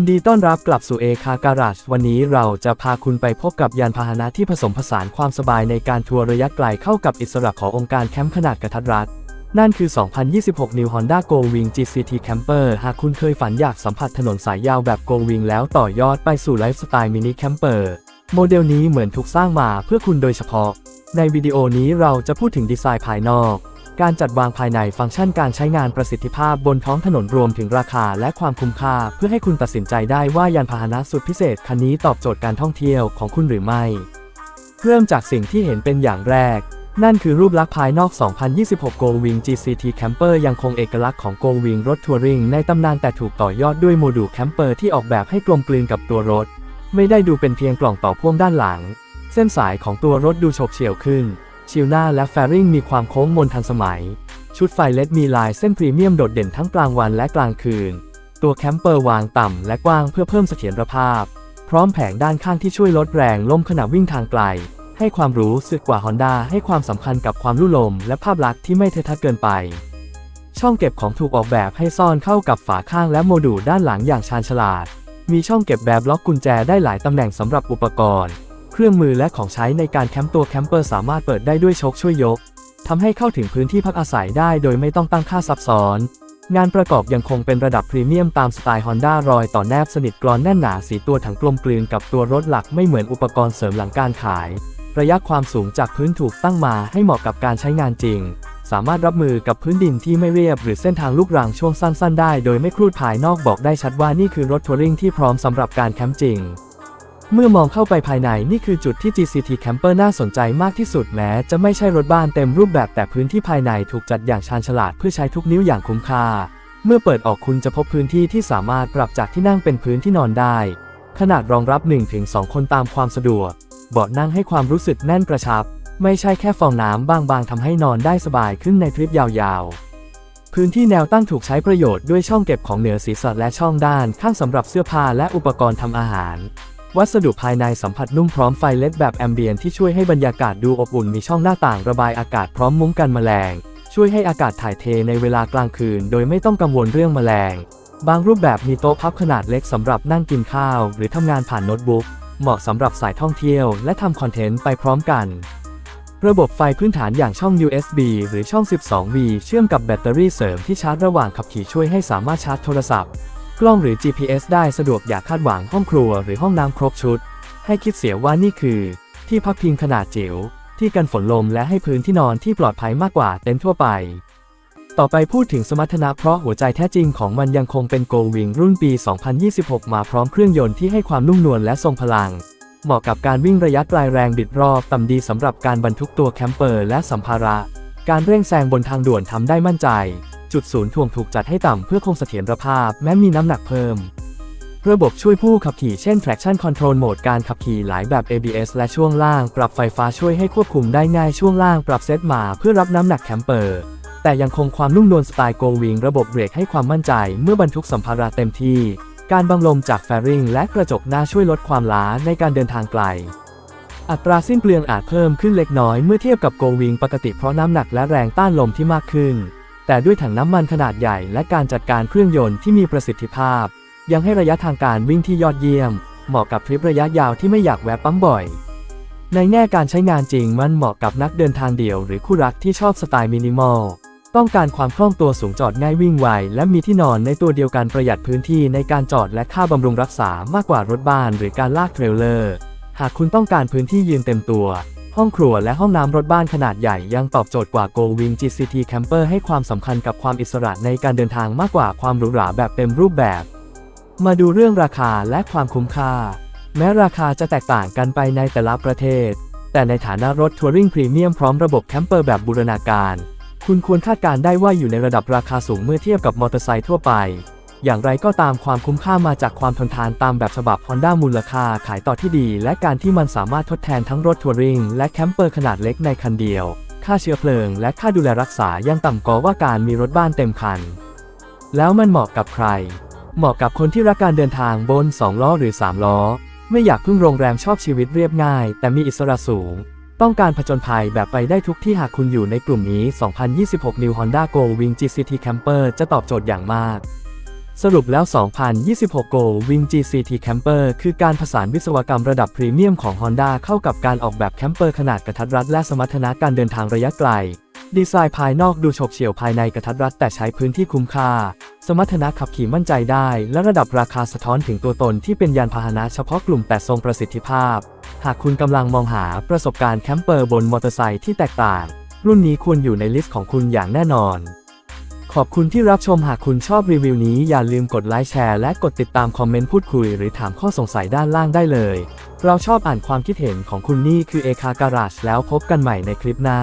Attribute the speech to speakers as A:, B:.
A: นดีต้อนรับกลับสู่เอคาการาชวันนี้เราจะพาคุณไปพบกับยานพาหนะที่ผสมผสานความสบายในการทัวร์ระยะไกลเข้ากับอิสระขององค์การแคมป์ขนาดกระทัดรัด นั่นคือ 2026 New Honda Go Wing GCT Camper หากคุณเคยฝันอยากสัมผัสถนนสายยาวแบบ Go Wing แล้วต่อยอดไปสู่ไลฟ์สไตล์มินิแคมเปอร์โมเดลนี้เหมือนถูกสร้างมาเพื่อคุณโดยเฉพาะ ในวิดีโอนี้เราจะพูดถึงดีไซน์ภายนอก การจัดวางภายในฟังก์ชันการใช้งานประสิทธิภาพบนท้องถนนรวมถึงราคาและความคุ้มค่า เพื่อให้คุณตัดสินใจได้ว่ายานพาหนะสุดพิเศษคันนี้ตอบโจทย์การท่องเที่ยวของคุณหรือไม่ เริ่มจากสิ่งที่เห็นเป็นอย่างแรก นั่นคือรูปลักษณ์ภายนอก 2026 Go Wing GCT Camper ยังคงเอกลักษณ์ของ Go Wing รถทัวริงในตำนานแต่ถูกต่อยอดด้วยโมดูลแคมเปอร์ที่ออกแบบให้กลมกลืนกับตัวรถ ไม่ได้ดูเป็นเพียงกล่องต่อพ่วงด้านหลัง เส้นสายของตัวรถดูโฉบเฉี่ยวขึ้น ชิลหน้าและแฟริงมีความโค้งมนทันสมัย ชุดไฟเลดมีลายเส้นพรีเมียมโดดเด่นทั้งกลางวันและกลางคืน ตัวแคมเปอร์วางต่ำและกว้างเพื่อเพิ่มเสถียรภาพ พร้อมแผงด้านข้างที่ช่วยลดแรงล้มขณะวิ่งทางไกล ให้ความรู้สึกกว่า Honda ให้ความสำคัญกับความลุ่ลม และภาพลักษณ์ที่ไม่เทอะทะเกินไป ช่องเก็บของถูกออกแบบให้ซ่อนเข้ากับฝาข้างและโมดูลด้านหลังอย่างชาญฉลาด มีช่องเก็บแบบล็อกกุญแจได้หลายตำแหน่งสำหรับอุปกรณ์ เครื่องมือและของใช้ในการแคมป์ตัวแคมเปอร์สามารถเปิดได้ด้วยชคช่วยยกทำให้เข้าถึงพื้นที่พักอาศัยได้โดยไม่ต้องตั้งค่าซับซ้อน งานประกอบยังคงเป็นระดับพรีเมียมตามสไตล์ Honda รอยต่อแนบสนิทกรอนแน่นหนาสีตัวถังกลมกลืนกับตัวรถหลักไม่เหมือนอุปกรณ์เสริมหลังการขาย ระยะความสูงจากพื้นถูกตั้งมาให้เหมาะกับการใช้งานจริง สามารถรับมือกับพื้นดินที่ไม่เรียบ หรือเส้นทางลูกรังช่วงสั้น ๆ ได้ โดยไม่ครูดภายนอกบอกได้ชัดว่านี่คือรถทัวริงที่พร้อมสำหรับการแคมป์จริง เมื่อมองเข้าไปภายในนี่คือจุดที่ GCT Camper น่าสนใจมากที่สุดแม้จะไม่ใช่รถบ้านเต็มรูปแบบแต่พื้นที่ภายในถูกจัดอย่างชาญฉลาดเพื่อใช้ทุกนิ้วอย่างคุ้มค่า เมื่อเปิดออกคุณจะพบพื้นที่ที่สามารถปรับจากที่นั่งเป็นพื้นที่นอนได้ ขนาดรองรับ 1-2 คนตามความสะดวก เบาะนั่งให้ความรู้สึกแน่นกระชับ ไม่ใช่แค่ฟองน้ำบางๆทำให้นอนได้สบายขึ้นในทริปยาวๆพื้นที่แนวตั้งถูกใช้ประโยชน์ด้วยช่องเก็บของเหนือศีรษะและช่องด้านข้างสำหรับเสื้อผ้าและอุปกรณ์ทำอาหาร วัสดุภายในสัมผัสนุ่มพร้อมไฟเลดแบบแอมเบียนที่ช่วยให้บรรยากาศดูอบอุ่นมีช่องหน้าต่างระบายอากาศพร้อมมุ้งกันแมลง ช่วยให้อากาศถ่ายเทในเวลากลางคืน โดยไม่ต้องกังวลเรื่องแมลง บางรูปแบบมีโต๊ะพับขนาดเล็กสำหรับนั่งกินข้าว หรือทำงานผ่านโน้ตบุ๊กเหมาะสำหรับสายท่องเที่ยวและทำคอนเทนต์ไปพร้อมกัน ระบบไฟพื้นฐานอย่างช่อง USB หรือช่อง 12V เชื่อมกับแบตเตอรี่เสริมที่ชาร์จระหว่างขับขี่ช่วยให้สามารถชาร์จโทรศัพท์ กล้องหรือ GPS ได้สะดวกอย่าคาดหวังห้องครัวหรือห้องน้ำครบชุด ให้คิดเสียว่านี่คือ ที่พักพิงขนาดจิ๋วที่กันฝนลมและให้พื้นที่นอนที่ปลอดภัยมากกว่าเต็นท์ทั่วไป ต่อไปพูดถึงสมรรถนะเพราะหัวใจแท้จริงของมันยังคงเป็น Go Wing รุ่นปี 2026 มาพร้อมเครื่องยนต์ที่ให้ความนุ่มนวลและทรงพลัง เหมาะกับการวิ่งระยะไกลแรงบิดรอบต่ำดีสำหรับการบรรทุกตัวแคมเปอร์และสัมภาระ การเร่งแซงบนทางด่วนทำได้มั่นใจ จุดศูนย์ถ่วงถูกจัดให้ต่ำเพื่อคงเสถียรภาพแม้มีน้ำหนักเพิ่ม ระบบช่วยผู้ขับขี่เช่น traction control โหมดการขับขี่หลายแบบ ABS และช่วงล่างปรับไฟฟ้าช่วยให้ควบคุมได้ง่ายช่วงล่างปรับเซตมาเพื่อรับน้ำหนักแคมเปอร์แต่ยังคงความนุ่มนวลสไตล์โกวิงระบบเบรกให้ความมั่นใจเมื่อบรรทุกสัมภาระเต็มที่ การบังลมจากแฟริงและกระจกหน้าช่วยลดความล้าในการเดินทางไกล อัตราสิ้นเปลืองอาจเพิ่มขึ้นเล็กน้อยเมื่อเทียบกับโกวิงปกติเพราะน้ำหนักและแรงต้านลมที่มากขึ้น แต่ด้วยถังน้ำมันขนาดใหญ่และการจัดการเครื่องยนต์ที่มีประสิทธิภาพ ยังให้ระยะทางการวิ่งที่ยอดเยี่ยม เหมาะกับทริประยะยาวที่ไม่อยากแวะปั๊มบ่อย ในแง่การใช้งานจริงมันเหมาะกับนักเดินทางเดี่ยวหรือคู่รักที่ชอบสไตล์มินิมอลต้องการความคล่องตัวสูงจอดง่ายวิ่งไว และมีที่นอนในตัวเดียวกันประหยัดพื้นที่ในการจอดและค่าบำรุงรักษามากกว่ารถบ้านหรือการลากเทรลเลอร์ หากคุณต้องการพื้นที่ยืนเต็มตัว ห้องครัวและห้องน้ำรถบ้านขนาดใหญ่ยังตอบโจทย์กว่า Go Wing GCT Camper ให้ความสำคัญกับความอิสระในการเดินทางมากกว่าความหรูหราแบบเต็มรูปแบบ มาดูเรื่องราคาและความคุ้มค่า แม้ราคาจะแตกต่างกันไปในแต่ละประเทศ แต่ในฐานะรถทัวริงพรีเมียมพร้อมระบบแคมเปอร์แบบบูรณาการ คุณควรคาดการณ์ได้ว่าอยู่ในระดับราคาสูงเมื่อเทียบกับมอเตอร์ไซค์ทั่วไป อย่างไรก็ตามความคุ้มค่ามาจากความทนทานตามแบบฉบับ Honda มูลค่าขายต่อที่ดี และการที่มันสามารถทดแทนทั้งรถทัวริงและแคมเปอร์ขนาดเล็กในคันเดียว ค่าเชื้อเพลิง และค่าดูแลรักษายังต่ำกว่าการมีรถบ้านเต็มคัน แล้วมันเหมาะกับใคร เหมาะกับคนที่รักการเดินทางบน 2 ล้อหรือ 3 ล้อ ไม่อยากพึ่งโรงแรมชอบชีวิตเรียบง่าย แต่มีอิสระสูงต้องการผจญภัยแบบไปได้ทุกที่หากคุณอยู่ในกลุ่มนี้ 2026 New Honda Go Wing GCT Camper จะตอบโจทย์อย่างมาก สรุปแล้ว 2026 Go Wing GCT Camper คือการผสานวิศวกรรมระดับพรีเมียมของ Honda เข้ากับการออกแบบแคมเปอร์ขนาดกระทัดรัดและสมรรถนะการเดินทางระยะไกล ดีไซน์ภายนอกดูฉกเฉี่ยวภายในกระทัดรัดแต่ใช้พื้นที่คุ้มค่า สมรรถนะขับขี่มั่นใจได้ และระดับราคาสะท้อนถึงตัวตนที่เป็นยานพาหนะเฉพาะกลุ่มแต่ทรงประสิทธิภาพ หากคุณกำลังมองหาประสบการณ์แคมเปอร์บนมอเตอร์ไซค์ที่แตกต่าง รุ่นนี้ควรอยู่ในลิสต์ของคุณอย่างแน่นอน ขอบคุณที่รับชมหากคุณชอบรีวิวนี้อย่าลืมกดไลค์แชร์และกดติดตามคอมเมนต์พูดคุยหรือถามข้อสงสัยด้านล่างได้เลย เราชอบอ่านความคิดเห็นของคุณนี่คือเอคาการาชแล้วพบกันใหม่ในคลิปหน้า